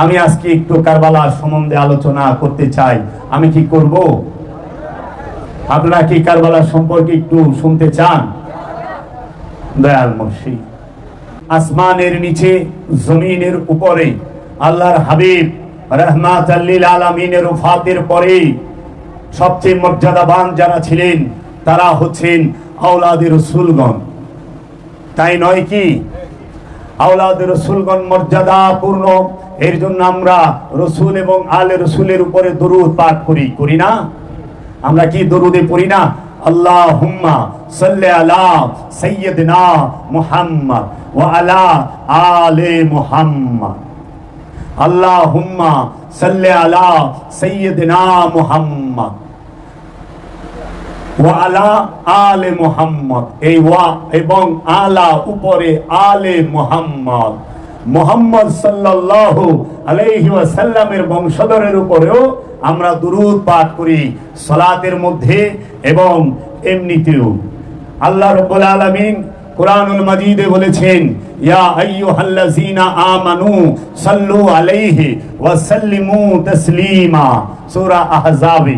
আমি আজকে একটু কারবালার সম্বন্ধে আলোচনা করতে চাই। আমি কি করব? আপনারা কি কারবালার সম্পর্কে একটু শুনতে চান? দয়াল মুর্শিদ। আসমানের নিচে, জমিনের উপরে, আল্লাহর হাবিব রহমাত আলমিনের উফাতের পরে সবচেয়ে মর্যাদাবান যারা ছিলেন, তারা হচ্ছেন আওলাদের রসুলগণ। তাই নয় কি? আওলাদের রসুলগণ মর্যাদা পূর্ণ। এর জন্য আমরা রসুল এবং আলে রসুলের উপরে দরুদ পাঠ করি করি না? আমরা কি দরুদে পড়ি না? আল্লাহ হুম্মা সাল্লি আলা সৈয়দনা মুহাম্মদ ওয়া আলা আলে মুহাম্মদ। আল্লাহ হুম্মা সাল্লি আলা সৈয়দনা মুহাম্মদ। ওয়ালা আলে মোহাম্মদ। এই ওয়া এবং আলা উপরে আলে মোহাম্মদ। মোহাম্মদ সাল্লাল্লাহু আলাইহি ওয়াসাল্লামের বংশধরের উপরেও আমরা দুরূদ পাঠ করি সালাতের মধ্যে এবং এমনিতেও। আল্লাহ রাব্বুল আলামিন কোরআনুল মাজিদে বলেছেন, ইয়া আইয়ুহাল্লাযীনা আমানু সাল্লু আলাইহি ওয়া সাল্লিমু তাসলিমা। সূরা আহজাবে।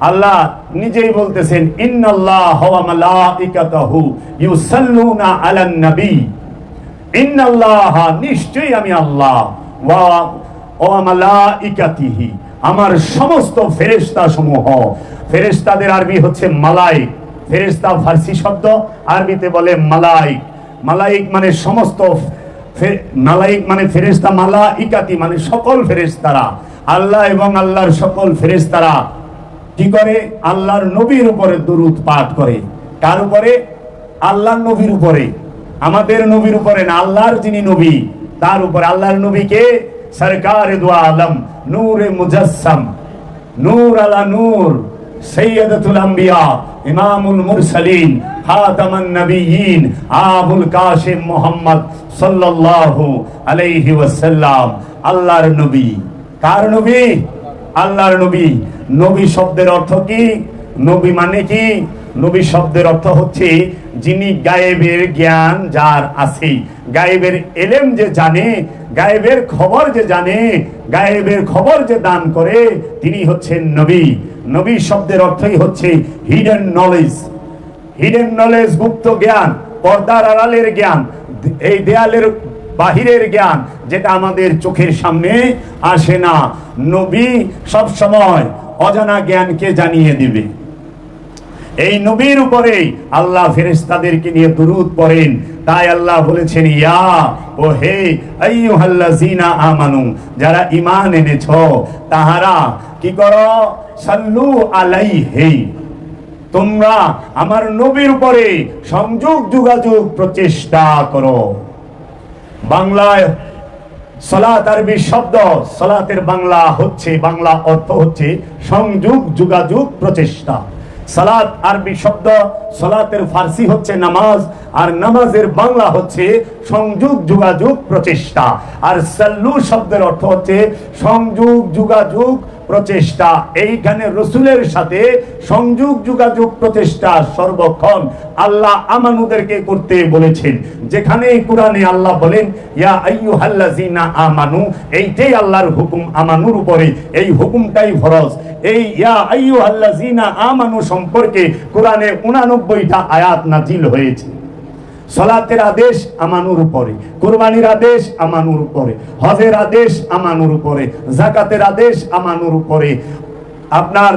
আল্লাহ নিজেই বলতেছেন, ইন্নাল্লাহ ওয়া মালাইকাতাহু ইউসাল্লুনা আলান নবী। ইন্নাল্লাহ, নিশ্চয়ই আমি আল্লাহ। ওয়া ওয়া মালাইকাতিহি, আমার সমস্ত ফেরেশতা সমূহ ফেরেশতাদের আরবি হচ্ছে মালাইক। ফেরেশতা ফার্সি শব্দ, আরবিতে বলে মালাইক। মালাইক মানে সমস্ত মালাইক মানে ফেরেশতা, মালাইকাতি মানে সকল ফেরেশতারা। আল্লাহ এবং আল্লাহর সকল ফেরেশতারা। কি করে? আল্লাহর নবীর উপরে দুরুদ পাঠ করে। কার উপরে? আল্লাহর নবীর উপরে। আমাদের নবীর উপরে না, আল্লাহর যিনি নবী, তার উপরে। আল্লাহর নবীকে সরকার দু আলম, নূরে মুজাসসাম নূর আলা নূর, সৈয়দতুল আম্বিয়া, ইমামুল মুরসালিন, খাতামান নবিয়িন, আবুল কাসিম মোহাম্মদ সাল্লাল্লাহু আলাইহি ওয়াসাল্লাম। আল্লাহর নবী। কার নবী? আল্লাহর নবী। নবী শব্দের অর্থ কি? নবী মানে কি? নবী শব্দের অর্থ হচ্ছে যিনি গায়েবের জ্ঞান যার আছে। গায়েবের এলেম যে জানে, গায়েবের খবর যে জানে, গায়েবের খবর যে দান করে, তিনি হচ্ছেন নবী। নবী শব্দের অর্থই হচ্ছে হিডেন নলেজ হিডেন নলেজ গুপ্ত জ্ঞান, পর্দার আড়ালের জ্ঞান। এই দেয়ালের বাহিরের জ্ঞান যেটা আমাদের চোখের সামনে আসে না। নবী সব সময় অজানা জ্ঞানকে জানিয়ে দিবে। এই নবীর উপরে আল্লাহ ফেরেশতাদেরকে নিয়ে দুরুদ পড়েন। তাই আল্লাহ বলেছেন, ইয়া ও হে আইয়ুহাল্লাযিনা আমানু, যারা ঈমান এনেছ, তাহারা কি করো? সাল্লু আলাইহি। তোমরা আমার নবীর উপরে সংযোগ যোগাযোগ প্রচেষ্টা করো। বাংলায় সলাত আরবি শব্দ, সলাতের বাংলা হচ্ছে, বাংলা অর্থ হচ্ছে সংযোগ, যোগাযোগ, প্রচেষ্টা। সালাত আরবি শব্দ, সলাতের ফার্সি হচ্ছে নামাজ, আর নামাজের বাংলা হচ্ছে সংযোগ, যোগাযোগ, প্রচেষ্টা। আর সাল্লু শব্দের অর্থ হচ্ছে সংযোগ, যোগাযোগ প্রচেষ্টা। এইখানে রসুলের সাথে সংযোগ, যোগাযোগ, প্রচেষ্টা সর্বক্ষণ। আল্লাহ আমানুদেরকে করতে বলেছেন। যেখানে কোরআনে আল্লাহ বলেন, ইয়া আইয়ুহাল্লাযিনা আমানু এইটাই আল্লাহর হুকুম আমানুর উপরে। এই হুকুমটাই ফরজ। এই ইয়া আইয়ুহাল্লাযিনা আমানু সম্পর্কে কোরআনে 89টা আয়াত নাজিল হয়েছে। সলাতের আদেশ আমানুর উপরে, কোরবানির আদেশ আমানুর উপরে, হজের আদেশ আমানুর উপরে, জাকাতের আদেশ আমানুর উপরে। আপনার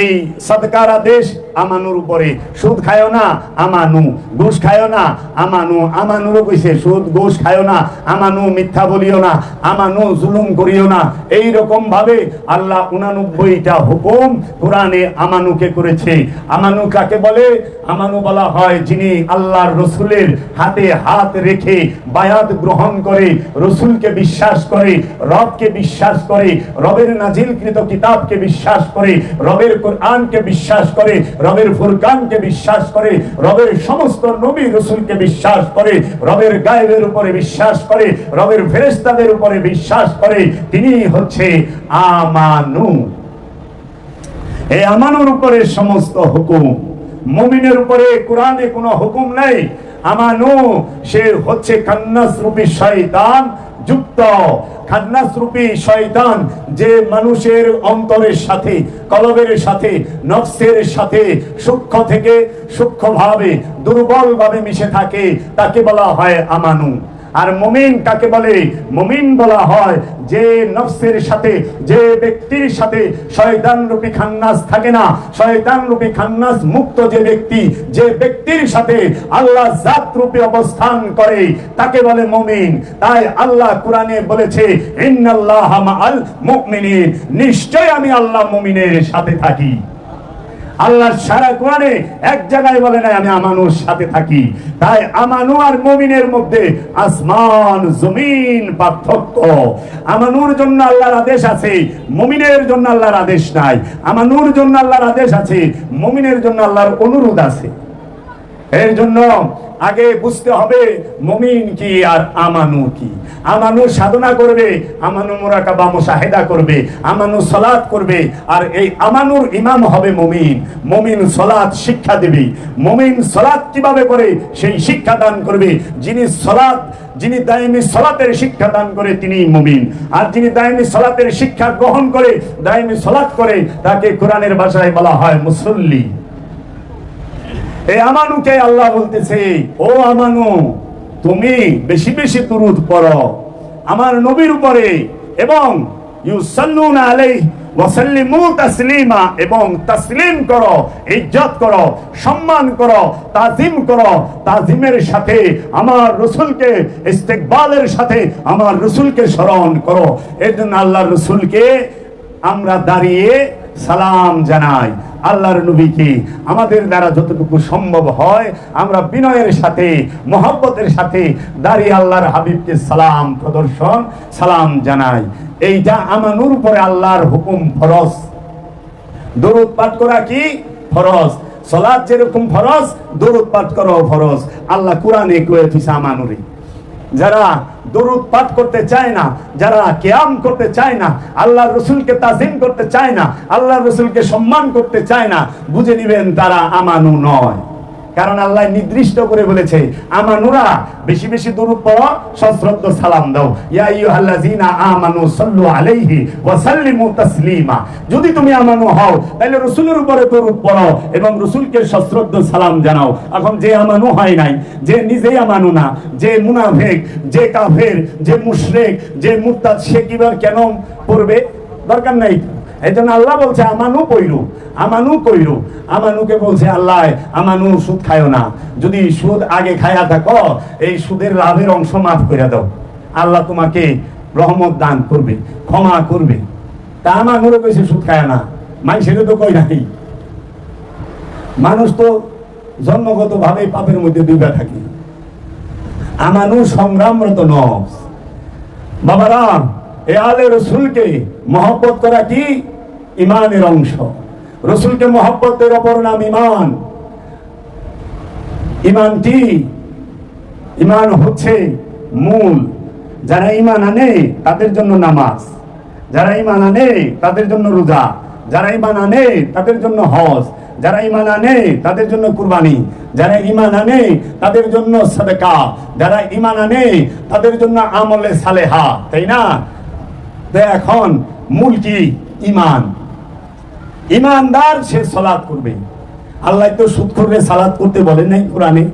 এই সদকার আদেশ আমানুর উপরে। সুদ খায়ও না, আমানু। ঘুষ খায়ও না, আমানু। আমানুরও কইছে, সুদ, ঘুষ খায়ও না, আমানু মিথ্যা বলিও না, আমানু জুলুম করিও না। এই রকম ভাবে আল্লাহ উনানব্বইটা হুকুম কোরআনে আমানুকে করেছে। আমানু কাকে বলে? আমানু বলা হয় যিনি আল্লাহর রসুলের হাতে হাত রেখে বায়াত গ্রহণ করে, রসুলকে বিশ্বাস করে, রবকে বিশ্বাস করে, রবের নাজিলকৃত কিতাবকে বিশ্বাস করে, রবের কোরআনকে বিশ্বাস করে, রবের ফুরকানকে বিশ্বাস করে, রবের সমস্ত নবী রসুলকে বিশ্বাস করে, রবের গায়েবের উপরে বিশ্বাস করে, রবের ফেরেস্তাদের উপরে বিশ্বাস করে। তিনি হচ্ছে আমানু। এই আমানুর উপরে সমস্ত হুকুম। মুমিনের উপরে কোরআনে কোনো হুকুম নেই। আমানু, সে হচ্ছে কান্নাস রূপী শয়তান। যুক্ত। খান্নাস রূপী শয়তান যে মানুষের অন্তরের সাথে, কলবের সাথে নকশের সাথে সূক্ষ্ম থেকে সূক্ষ্মভাবে, দুর্বলভাবে মিশে থাকে, তাকে বলা হয় আমানু। আর মমিন কাকে বলে? মমিন বলা হয় যে নফসের সাথে, যে ব্যক্তির সাথে শয়তান রূপী খান্নাস থাকে না। শয়তান রূপী খান্নাস মুক্ত যে ব্যক্তি, যে ব্যক্তির সাথে আল্লাহ জাত রূপে অবস্থান করে, তাকে বলে মমিন। তাই আল্লাহ কোরআনে বলেছে, ইন্নাল্লাহ মাআল মুমিনিন। নিশ্চয় আমি আল্লাহ মুমিনের সাথে থাকি। আল্লাহ সারা কোরআনে এক জায়গায় বলে নাই, আমি আমানুর সাথে থাকি। তাই আমানু আর মুমিনের মধ্যে আসমান, জমিন পার্থক্য। আমানুর জন্য আল্লাহর আদেশ আছে, মুমিনের জন্য আল্লাহর আদেশ নাই। আমানুর জন্য আল্লাহর আদেশ আছে, মুমিনের জন্য আল্লাহর অনুরোধ আছে। এর জন্য আগে বুঝতে হবে মমিন কি আর আমানু কি। আমানু সাধনা করবে, আমানু মোরাকাবা মুশাহিদা করবে, আমানু সলাৎ করবে, আর এই আমানুর ইমাম হবে মমিন। মমিন সলাৎ শিক্ষা দেবে। মমিন সলাৎ কীভাবে করে? সেই শিক্ষা দান করবে। যিনি সলাৎ যিনি দায়মি সলাতের শিক্ষা দান করে তিনি মুমিন। আর যিনি দায়মি সলাতের শিক্ষা গ্রহণ করে, দায়মি সলাৎ করে, তাকে কোরআনের ভাষায় বলা হয় মুসল্লি। এই আমানুকে আল্লাহ বলতেছে, ও আমানু, তুমি বেশি বেশি দুরুদ পড়ো। আমার নবীর উপরে এবং ইউসাল্লুনা ওয়াসাল্লিমু তাসলিমা এবং তাসলিম করো, ইজ্জত করো, সম্মান করো, তাজিম করো। তাজিমের সাথে আমার রসুলকে, ইস্তেকবালের সাথে আমার রসুলকে স্মরণ করো। এর জন্য আল্লাহ রসুলকে আমরা দাঁড়িয়ে সালাম জানাই। আল্লাহর নবীকে আমাদের দ্বারা যতটুকু সম্ভব হয়, আমরা বিনয়ের সাথে, মহব্বতের সাথে দাঁড়িয়ে আল্লাহর হাবিবকে সালাম প্রদর্শন, সালাম জানাই। এইটা আমানুর উপরে আল্লাহর হুকুম ফরজ। দরুদ পাঠ করা কি? ফরজ। সলাদ যেরকম ফরজ, দরুদ পাঠ করা ফরজ। আল্লাহ কোরআনে কয়ে আমানুরে। যারা দরুদ পাঠ করতে চায় না, যারা কেয়াম করতে চায় না আল্লাহ রসুলকে তাজিম করতে চায় না আল্লাহ রসুলকে সম্মান করতে চায় না, বুঝে নিবেন তারা আমানু নয়। কারণ আল্লাহ নির্দিষ্ট করে বলেছে, আমানুরা, বেশি বেশি পড়ো, সশ্রদ্ধ সালাম দাও। ইয়া আমানু আলাইহি ওয়া সাল্লিমু তাসলিমা। যদি তুমি আমানু হও, তাহলে উপরে পড়ো এবং রাসূলকে সশ্রদ্ধ সালাম জানাও। এখন যে আমানু হয় নাই, যে নিজেই আমানু না, যে মুনাফিক, যে কাফের, যে মুশরিক, যে মুরতাদ, সে কিবার কেন পড়বে? দরকার নাই। এই আল্লাহ বলছে, আমানু কইরু আমানু কইরু। আমানুকে বলছে, আল্লাহ, আমানু সুদ খায়ও না। যদি সুদ আগে খায়া থাকো, এই সুদের লাভের অংশ মাফ করে দাও। আল্লাহ তোমাকে রহমত দান করবে, ক্ষমা করবে। তা আমানুরও কইছে, সুদ খায় না। মানুষের তো কই নাই। মানুষ তো জন্মগত ভাবে পাপের মধ্যে ডুবে থাকে। আমানু সংগ্রামরত নফস। বাবারা, এ আলে রসুলকে মহব্বত করা কি? ইমানের অংশ। রসুলকে মহব্বতের অপর নাম ইমান। ইমান কি? ইমান হচ্ছে মূল। যারা ইমান আনে, তাদের জন্য নামাজ। যারা ইমান আনে, তাদের জন্য রোজা। যারা ইমান আনে, তাদের জন্য হজ। যারা ইমান আনে, তাদের জন্য কুরবানি। যারা ইমান আনে, তাদের জন্য সাদেকা। যারা ইমান আনে, তাদের জন্য আমলে সালেহা। তাই না? এখন মূল কি? ইমান। ইমানদার সে সালাত করবে। আল্লাহ তো সুদ করবে সালাত করতে বলেন নাই কোরআনে।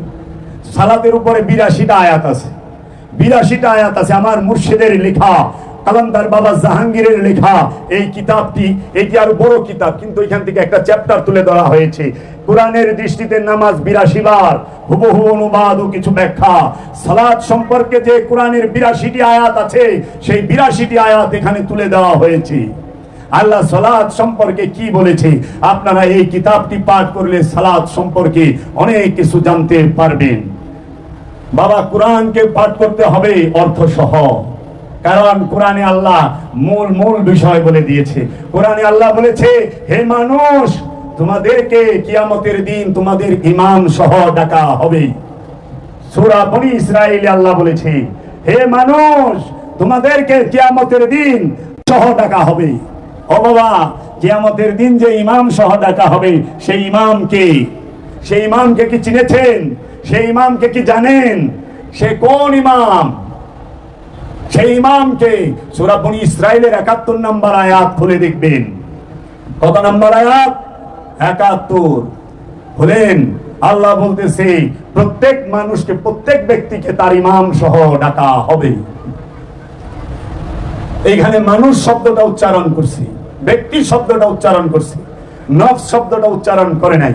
সালাতের উপরে বিরাশিটা আয়াত আছে। বিরাশিটা আয়াত আছে আমার মুর্শিদের লেখা, কালান্দার বাবা জাহাঙ্গীরের লেখা। এই কিতাবটি, এটি আরও বড় কিতাব, কিন্তু এখান থেকে একটা চ্যাপ্টার তুলে ধরা হয়েছে। কোরআনের দৃষ্টিতে নামাজ বিরাশি বার, হুবহু অনুবাদ ও কিছু ব্যাখ্যা। সালাত সম্পর্কে যে কোরআনের বিরাশিটি আয়াত আছে, সেই বিরাশিটি আয়াত এখানে তুলে দেওয়া হয়েছে। আল্লাহ সালাদ সম্পর্কে কি বলেছে? আপনারা এই কিতাবটি পাঠ করলে সালাদ সম্পর্কে অনেক কিছু জানতে পারবেন। বাবা, কোরআনকে পাঠ করতে হবে অর্থ সহ। কারণ কোরআনে আল্লাহ মূল মূল বিষয় বলে দিয়েছে। কোরআনে আল্লাহ বলেছে, হে মানুষ, তোমাদেরকে কিয়ামতের দিন তোমাদের ইমাম সহ ডাকা হবে। সূরা বনি ইসরাইল আল্লাহ বলেছে, হে মানুষ, তোমাদেরকে কিয়ামতের দিন সহ ডাকা হবে। ও বাবা কিয়ামতের দিন যে ইমাম সহ ডাকা হবে, সেই ইমামকে সেই ইমামকে কি চিনেছেন? সেই ইমামকে কি জানেন? সে কোন ইমাম? সেই ইমামকে সুরাবনি ইসরায়েলের একাত্তর নম্বর আয়াত খুলে দেখবেন। কত নম্বর আয়াত? একাত্তর। হলেন আল্লাহ বলতেছে, প্রত্যেক মানুষকে, প্রত্যেক ব্যক্তিকে তার ইমাম সহ ডাকা হবে। এইখানে মানুষ শব্দটা উচ্চারণ করছি। ব্যক্তি শব্দটা উচ্চারণ করছে। নফস শব্দটা উচ্চারণ করে নাই।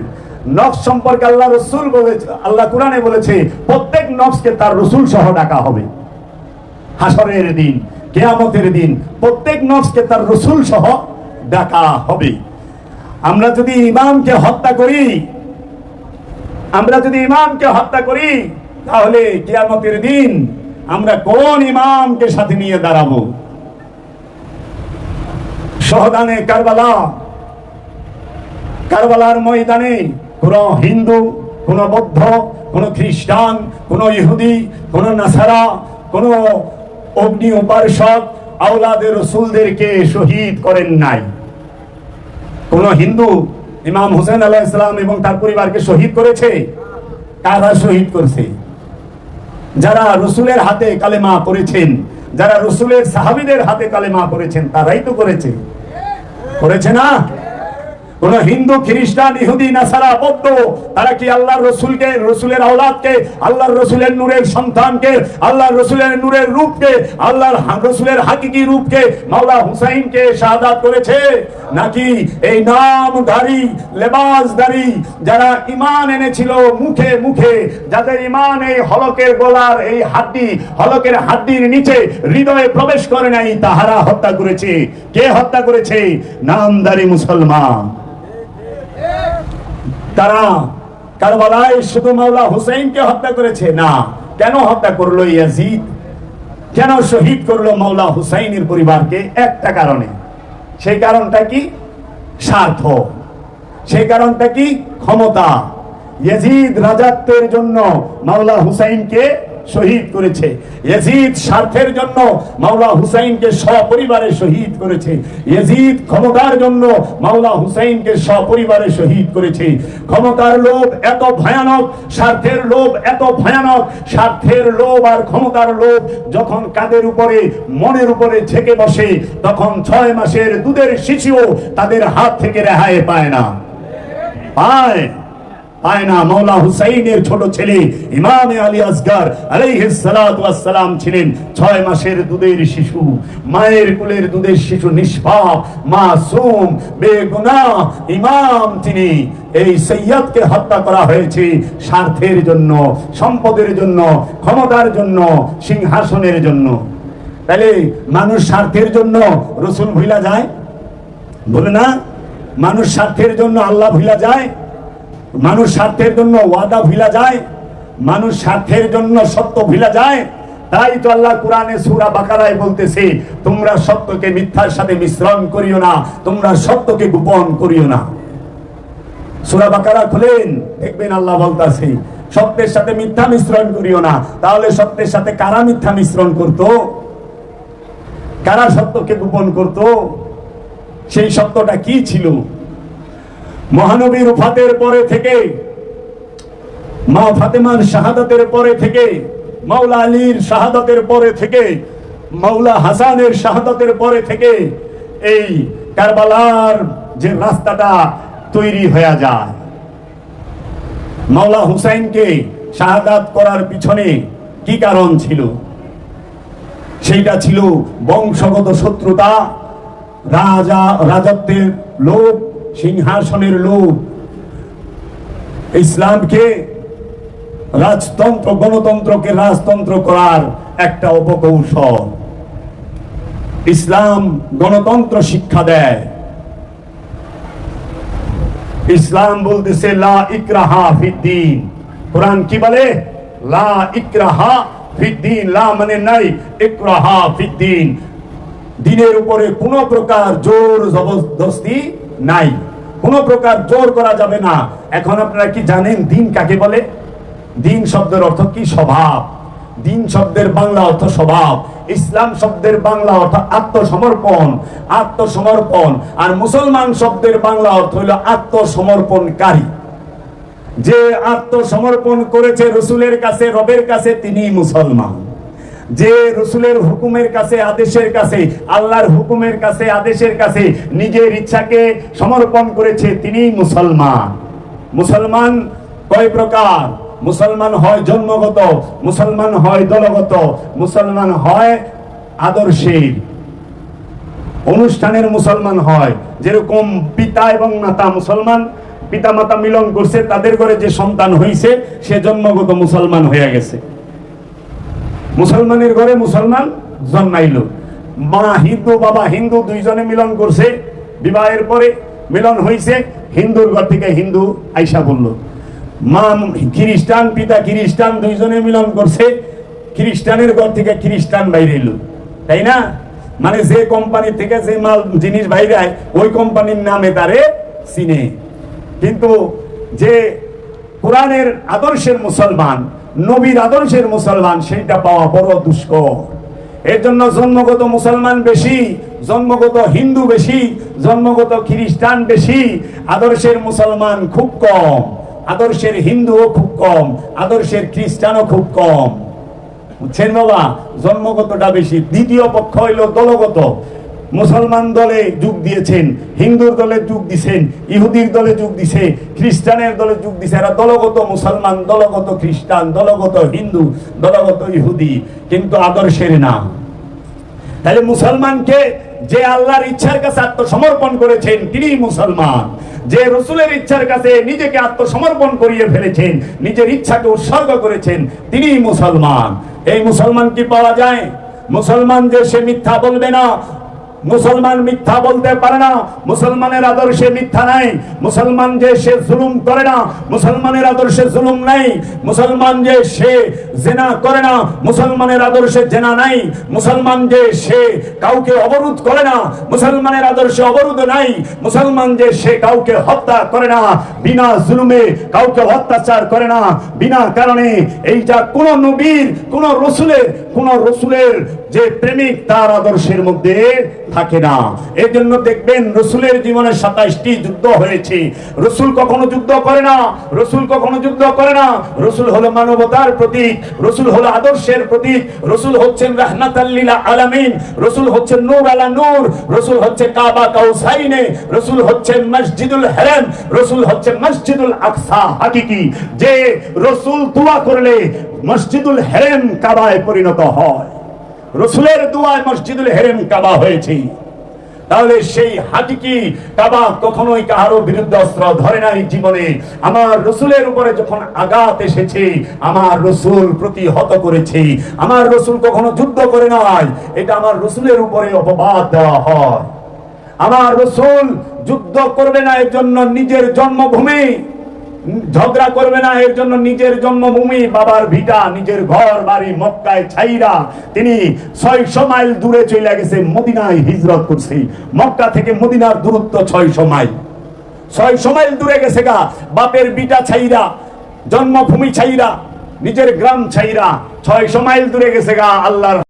নফস সম্পর্কে আল্লাহ রসুল বলেছে আল্লাহ কোরআনে বলেছে, প্রত্যেক নফসকে তার রসুল সহ ডাকা হবে। হাসরের দিন, কেয়ামতের দিন প্রত্যেক নফসকে তার রসুল সহ ডাকা হবে। আমরা যদি ইমামকে হত্যা করি, আমরা যদি ইমামকে হত্যা করি, তাহলে কেয়ামতের দিন আমরা কোন ইমামকে সাথে নিয়ে দাঁড়াবো? সহদানে কারবালা। কারবালার ময়দানে কোন হিন্দু, কোন বৌদ্ধ, কোন খ্রিস্টান, কোন ইহুদি, কোন নাসারা, কোন অগ্নি উপাসক আওলাদের রসুলদেরকে শহীদ করেন নাই। কোন হিন্দু ইমাম হোসেন আলাহ ইসলাম এবং তার পরিবারকে শহীদ করেছে? কারা শহীদ করছে? যারা রসুলের হাতে কালেমা করেছেন যারা রসুলের সাহাবিদের হাতে কালেমা করেছেন তারাই তো করেছে। করেছে না? কোন হিন্দু, খ্রিস্টান, ইহুদি, নাসারা, বৌদ্ধ, তারা কি আল্লাহর রসুলকে, রসুলের আওলাদকে, আল্লাহর রসুলের নূরের সন্তানকে, আল্লাহর রসুলের নূরের রূপকে, আল্লাহর রসুলের হাকিকি রূপকে মাওলা হুসাইনকে শাহাদাত করেছে? নাকি এই নামধারী লেবাসধারী যারা ইমান এনেছিল মুখে মুখে, যাদের ইমান এই হলকের গলার এই হাড্ডি, হলকের হাড্ডির নিচে হৃদয়ে প্রবেশ করে নাই, তাহারা হত্যা করেছে। কে হত্যা করেছে? নামধারী মুসলমান। তারা কারবালায় শুধু মাওলা হুসাইনকে হত্যা করেছে? না। কেন হত্যা করল ইয়াজিদ? কেন শহীদ করল মাওলা হুসাইনের পরিবারকে? একটা কারণে। সেই কারণটা কি? স্বার্থ। সেই কারণটা কি? ক্ষমতা। ইয়াজিদ রাজাত্বের জন্য মাওলা হুসাইনকে শহীদ করেছে। ইয়াজিদ স্বার্থের জন্য মাওলা হুসাইনকে সপরিবারে শহীদ করেছে। ইয়াজিদ ক্ষমতার জন্য মাওলা হুসাইনকে সপরিবারে শহীদ করেছে। ক্ষমতার লোভ এত ভয়ানক, স্বার্থের লোভ এত ভয়ানক, স্বার্থের লোভ আর ক্ষমতার লোভ যখন কাদের উপরে, মনের উপরে ঝেঁকে বসে, তখন ছয় মাসের দুধের শিশুও তাদের হাত থেকে রেহাই পায় না। পায়। হুসাইনের ছোট ছেলে ইমামে আলী আসগার ছিলেন ছয় মাসের দুধের শিশু। মায়ের কুলের দুধের শিশু নিষ্পাপ, মাসুম বেগুনাহ ইমাম তিনি। এই সৈয়দকে হত্যা করা হয়েছে স্বার্থের জন্য, সম্পদের জন্য, ক্ষমতার জন্য, সিংহাসনের জন্য। তাহলে মানুষ স্বার্থের জন্য রসুল ভুলা যায়? বলে না, মানুষ স্বার্থের জন্য আল্লাহ ভুলা যায়? মানুষ স্বার্থের জন্য ওয়াদা ভিলা যায়, মানুষ স্বার্থের জন্য সত্য ভিলা যায়, তাই তো আল্লাহ কোরআনে সূরা বাকারায় বলতেছে, তোমরা সত্যকে মিথ্যার সাথে মিশ্রণ করিও না, তোমরা সত্যকে গোপন করিও না। সূরা বাকারা খুলেন, দেখবেন আল্লাহ বলতাছে, সত্যের সাথে মিথ্যা মিশ্রণ করিও না, তাহলে সত্যের সাথে কারা মিথ্যা মিশ্রণ করতো? কারা সত্যকে গোপন করত? সেই সত্যটা কি ছিল? মহানবীর উফাতের পরে থেকে, মা ফাতেমার শাহাদাতের পরে থেকে, মাওলা আলীর শাহাদাতের পরে থেকে, মাওলা হাসানের শাহাদাতের পরে থেকে এই কারবালার যে রাস্তাটা তৈরি হয়ে যায়। মাওলা হুসাইনকে শাহাদাত করার পিছনে কি কারণ ছিল? সেইটা ছিল বংশগত শত্রুতা, রাজা, রাজত্বের লোভ সিংহাসনের লোভ। ইসলামকে রাজতন্ত্র, গণতন্ত্রকে রাজতন্ত্র করার একটা অপকৌশল। ইসলাম গণতন্ত্র শিক্ষা দেয়। ইসলাম বলতেছে, লা ইকরাহা ফিদ্দিন। কোরআন কি বলে? লা ইকরাহা ফিদ্দিন। লা মানে নাই, ইকরাহা ফিদ্দিন। দিনের উপরে কোনো প্রকার জোর, জবরদস্তি নাই। কোনো প্রকার জোর করা যাবে না। এখন আপনারা কি জানেন দিন কাকে বলে? দিন শব্দের অর্থ কি? স্বভাব। দিন শব্দের বাংলা অর্থ স্বভাব। ইসলাম শব্দের বাংলা অর্থ আত্মসমর্পণ। আত্মসমর্পণ। আর মুসলমান শব্দের বাংলা অর্থ হইল আত্মসমর্পণকারী। যে আত্মসমর্পণ করেছে রসুলের কাছে, রবের কাছে, তিনি মুসলমান। যে রসুলের হুকুমের কাছে, আদেশের কাছে, আল্লাহর হুকুমের কাছে, আদেশের কাছে নিজের ইচ্ছাকে সমর্পণ করেছে, তিনিই মুসলমান। মুসলমান কয় প্রকার? মুসলমান হয় জন্মগত, মুসলমান হয় দলগত, মুসলমান হয় আদর্শের অনুষ্ঠানের মুসলমান হয়। যেরকম পিতা এবং মাতা মুসলমান পিতা মাতা মিলন করছে, তাদের ঘরে যে সন্তান হয়েছে সে জন্মগত মুসলমান হয়ে গেছে। মুসলমানের ঘরে মুসলমান জন্মাইল। মা হিন্দু, বাবা হিন্দু দুইজনে মিলন করছে। বিবাহের পরে মিলন হয়েছে হিন্দুর ঘর থেকে হিন্দু আইসা বলল। মা খ্রিস্টান, পিতা খ্রিস্টান দুইজনে মিলন করছে, খ্রিস্টানের ঘর থেকে খ্রিস্টান বাইরে এলো তাই না? মানে যে কোম্পানি থেকে যে মাল, জিনিস বাইরে ওই কোম্পানির নামে তারে চিনে। কিন্তু যে কোরআনের আদর্শের মুসলমান নবীর আদর্শের মুসলমান, সেইটা পাওয়া বড় দুষ্কর। এর জন্য জন্মগত মুসলমান বেশি, জন্মগত হিন্দু বেশি, জন্মগত খ্রিস্টান বেশি। আদর্শের মুসলমান খুব কম, আদর্শের হিন্দুও খুব কম, আদর্শের খ্রিস্টানও খুব কম। বুঝছেন বাবা? জন্মগতটা বেশি। দ্বিতীয় পক্ষ হইল দলগত। মুসলমান দলে যোগ দিয়েছেন, হিন্দুর দলে যোগ দিছেন, ইহুদির দলে যোগ দিছে, খ্রিস্টানের দলে যোগ দিছে। এরা দলগত মুসলমান, দলগত খ্রিস্টান, দলগত হিন্দু, দলগত ইহুদি, কিন্তু আদর্শের না তাহলে মুসলমানকে যে আল্লাহর ইচ্ছার কাছে আত্মসমর্পণ করেছেন তিনি মুসলমান। যে রসুলের ইচ্ছার কাছে নিজেকে আত্মসমর্পণ করিয়ে ফেলেছেন, নিজের ইচ্ছাকে উৎসর্গ করেছেন তিনি মুসলমান। এই মুসলমান কি পাওয়া যায়? মুসলমান যে সে মিথ্যা বলবে না মুসলমান মিথ্যা বলতে পারে না। মুসলমানের আদর্শে মিথ্যা নাই। মুসলমান যে সে জুলুম করে না, মুসলমানের আদর্শে জুলুম নাই। মুসলমান যে সে জেনা করে না, মুসলমানের আদর্শে জেনা নাই। মুসলমান যে সে কাউকে অবরোধ করে না, মুসলমানের আদর্শে অবরোধ নাই। মুসলমান যে সে কাউকে হত্যা করে না, বিনা জুলুমে কাউকে অত্যাচার করে না। বিনা কারণে এইটা কোন নবীর, কোন রসুলের কোন রসুলের যে প্রেমিক তার আদর্শের মধ্যে থাকে না। এই জন্য দেখবেন রসুলের জীবনে সাতাইশটি যুদ্ধ হয়েছে। রসুল কখনো যুদ্ধ করে না, রসুল কখনো যুদ্ধ করে না। রসুল হলো মানবতার প্রতীক, রসুল হলো আদর্শের প্রতীক, রসুল হচ্ছেন রাহমাতাল্লিলা আলামিন, রসুল হচ্ছেন নূর আলা নূর, রসুল হচ্ছে কাবা কাউসাইনে, রসুল হচ্ছেন মসজিদুল হেরেম, রসুল হচ্ছে মসজিদুল আকসা। হাকিকি, যে রসুল দোয়া করলে মসজিদুল হেরেম কাবায় পরিণত হয়। রসুলের দোয়ায় মসজিদুল হেরেম কাবা হয়েছে। তাহলে সেই হাতিকি কাবা কখনোই কাহারো বিরুদ্ধে অস্ত্র ধরে নাই জীবনে? আমার রসুলের উপরে যখন আঘাত এসেছে, আমার রসুল প্রতিহত করেছে। আমার রসুল কখনো যুদ্ধ করে নাই, এটা আমার রসুলের উপরে অপবাদ দেওয়া হয়। আমার রসুল যুদ্ধ করবে না এর জন্য নিজের জন্মভূমি ঝগড়া করবে না, এর জন্য নিজের জন্মভূমি, বাবার ভিটা, নিজের ঘর, বাড়ি, মক্কায় ছাইরা তিনি ছয়শো মাইল দূরে চলে গেছে মদিনায় হিজরত করছে। মক্কা থেকে মদিনার দূরত্ব ছয়শো মাইল। ছয়শো মাইল দূরে গেছে গা, বাপের বিটা ছাইরা, জন্মভূমি ছাইরা, নিজের গ্রাম ছাইরা। ছয়শো মাইল দূরে গেছে গা, আল্লাহর